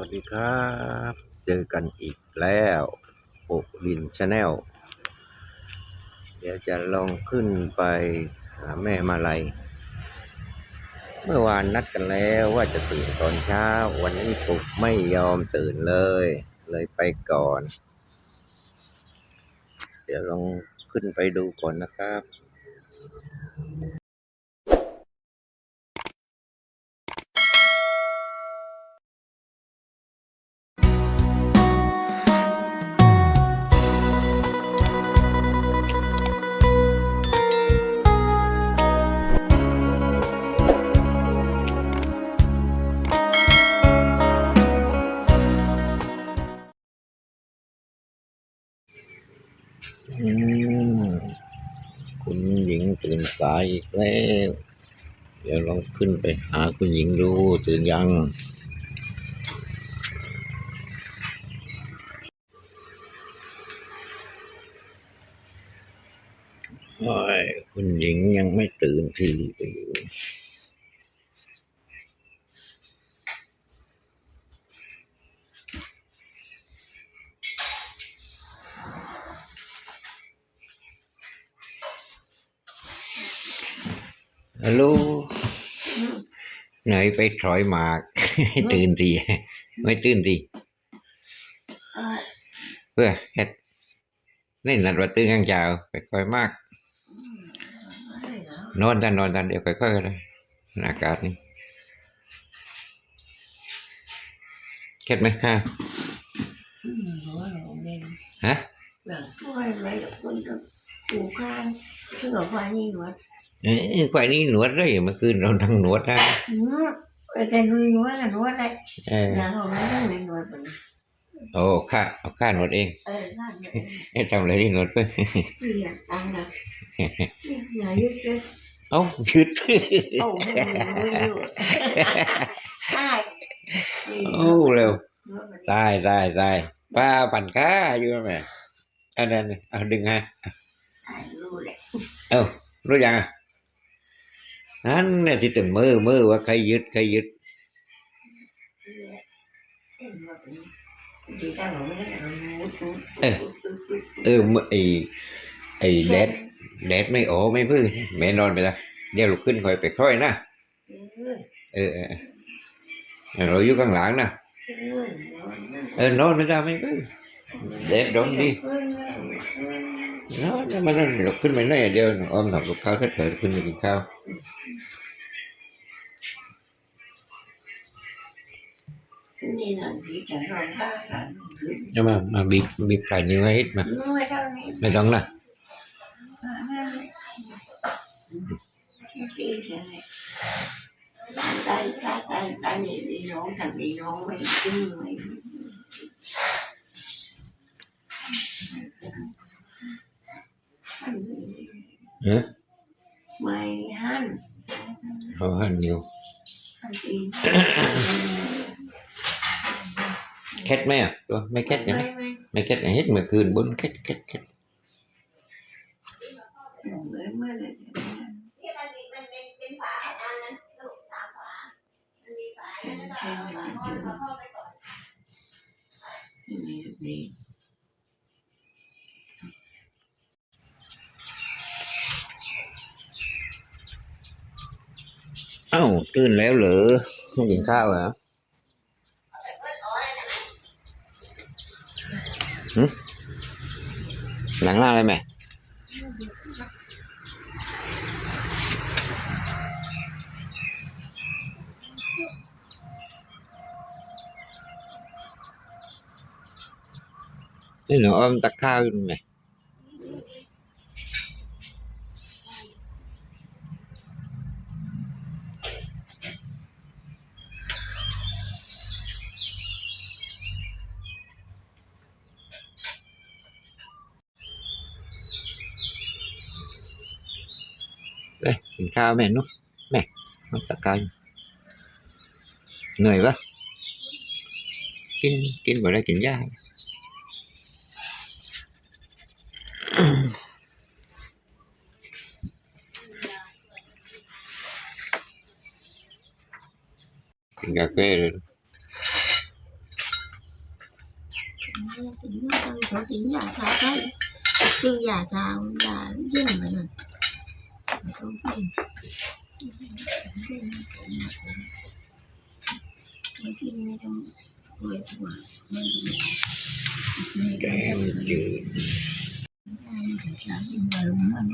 วัสดีครับ เจอกันอีกแล้วโอลินชาแนลเดี๋ยวจะลองขึ้นไปหาแม่มาลัย เมื่อวานนัดกันแล้วว่าจะตื่นตอนเช้า วันนี้ปลุกไม่ยอมตื่นเลย เลยไปก่อน เดี๋ยวลองขึ้นไปดูก่อนนะครับ อืมคุณหญิงตื่นสายอีกแล้ว เดี๋ยวลองขึ้นไปหาคุณหญิงดูตื่นยัง โอ้ยคุณหญิงยังไม่ตื่นที ฮัลโหลไหนไปถอยหมากให้ตื่นทีไม่ตื่นทีเพื่อเฮ็ดนี่นัดว่าตื่นยังเจ้าไปคอยมาก นอนทันนอนทันเดี๋ยวค่อยๆก็ได้อากาศนี่เข็ดไหมค่ะฮะหลังช่วยไว้กับคนกับปูข้างซึ่งกับฟ้านี่หนวด เอ้ยควายนี่หนวดเลยเมื่อคืนเราทั้งหนวดนะอืมไปแต่ดูหนวดกับหนวดเลยเออหลังของไม่ต้องเป็นหนวดมันโอ้ข้าเอาข้าหนวดเองเออนั่นเลยเอ๊ะทำอะไรที่หนวดเพื่อเสียตังค์นะอย่ายึดยึดเอ้าชืดโอ้โหไม่อยู่ใช่นี่โอ้เร็วหนวดมันตายตายตายป้าปั่นข้าอยู่ไหมอันนั้นเอาดึงฮะถ่ายรูปเลยเอ้ารู้ยังอะ นั่นเนี่ยที่ตึงมือมือว่าใครยึดใครยึดเอ็นหนวดมันดีจังหรอไม่ได้แต่มันมุดมุดเออมือไอไอแดดแดดไม่โอ้ไม่พื้นแม่นอนไปละเดี๋ยวลุกขึ้นคอยไปคล้อยนะเออเออเออเออเราอยู่ข้างหลังนะเออเออนอนไม่ได้ไม่พื้น แดดร้อนดีเพื่อนเนี่ยเพื่อนนอนแล้วมันลุกขึ้นไปหน่อยเดียวอ้อมทำลูกข้าวเถิดเถิดขึ้นไปกินข้าวนี่นะที่ฉันรองผ้าสันขึ้นจะมามาบีบบีบไก่นิ้วให้ฮิตมาไม่เท่านี้ไม่ต้องนะที่ฉันตายตายตายตายนี่ดีน้องทำดีน้องไม่ขึ้นไม่ เออ ไม่หัน เอาหันนิ้ว หั ตื่นแล้วเหรอไม่กินข้าวเหรอหลังหน้าอะไรไหมนี่หนูอ้อมตักข้าวอยู่ไหม เอ้ยกินข้าวแม่นุ๊กแม่อ้อมตักข้าวอยู่เหนื่อยปะกินกินบ่ได้กินยากกินกาแฟเลยถึงว่าเราถึงอยากทาได้คืออยากทาอยากยื่นไปเลยต้องไปไม่กินไม่ต้องกลัวกลัวไม่แกงจืดได้ยิ นมาลงมัน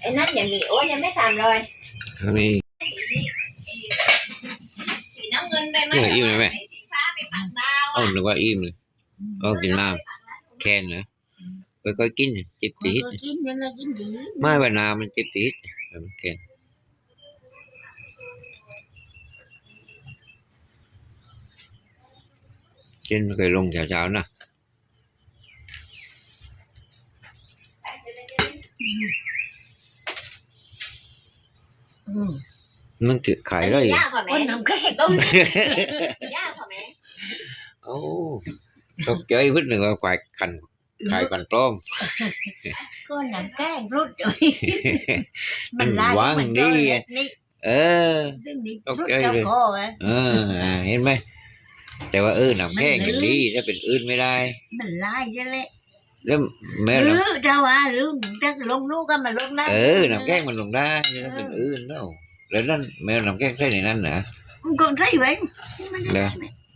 ไอ้นั่นยังมีโอ้ยังไม่ทำเลยนี่สีน้ำ เงินไปไหมเนี่ยอิ่มเลยไหมสีฟ้าไปปักดาวเอ้านึกว่าอิ่มเลยเอากินน้ำแค่นเหรอค่อยๆกินจิตติดกินยังไงกินดีไม่ว่านามันจิตติดแค่นกินไม่เคยลงเช้าๆนะอืมมันเกิดขายได้ย่าขอคแม่นน้ำแข็งต้มย่าขอแม่ โอ้ตกใจพึ่งหนึ่งว่าควายคันขายกันปลอมก็น้ำแข็งรุดเลยมันวางดีนี่เออเรื่องนี้ตกรุดใจเจ้าเลยคอไงเอออ่าเห็นไหมแต่ว่าเออหนังแข้งอย่างนี้ถ้าเป็นอื่นไม่ได้ มันลายจะเละแล้วแม่หรืหนังอเจ้าว่าหรือจะลงนู้นก็มาลงได้เออหนังแข้งมันลงได้ถ้าเป็นอื่นเนาะแล้วนั่นแมวหนังแข้งใช่ในนั้นนะมัน còn thấy vậy มันเหรอน้ำแข็งไม่มาได้เออไม่กินได้กันดีกินเรายังไม่กินเลยหนังแข้งเราไม่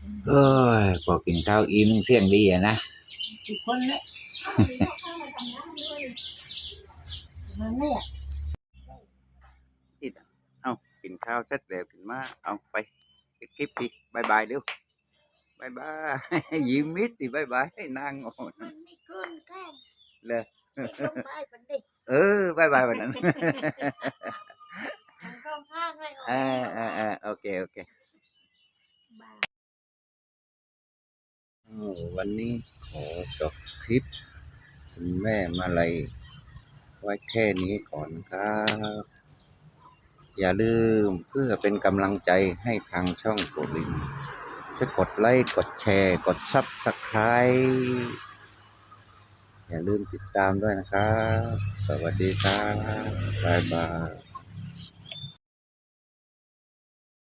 เหลือตักมุ้งด้วยแล้วช่วยละตักมุ้งแล้วได้แล้วเอ้ยพอกินข้าวอิ่มเที่ยงดีอะนะทุกคนเลยมันเนี่ยเอากินข้าวเสร็จแล้วกินมาเอาไปปิดคลิปทีบายบายเร็วบายบายยิ้มมิดดิบายบายให้นางอ่อนมันไม่เกินแค่เลยลงไปมันเด็กเออบายบายวันนั้นมันก็ข้างให้อ่าอ่าอ่าโอเคโอเค วันนี้ขอจบคลิป คุณแม่มาลัยไว้แค่นี้ก่อนครับ อย่าลืมเพื่อเป็นกำลังใจให้ทางช่องโกลินจะกดไลค์กดแชร์ กดซับสไคร b อย่าลืมติดตามด้วยนะครับ สวัสดีครับบ๊ายบาย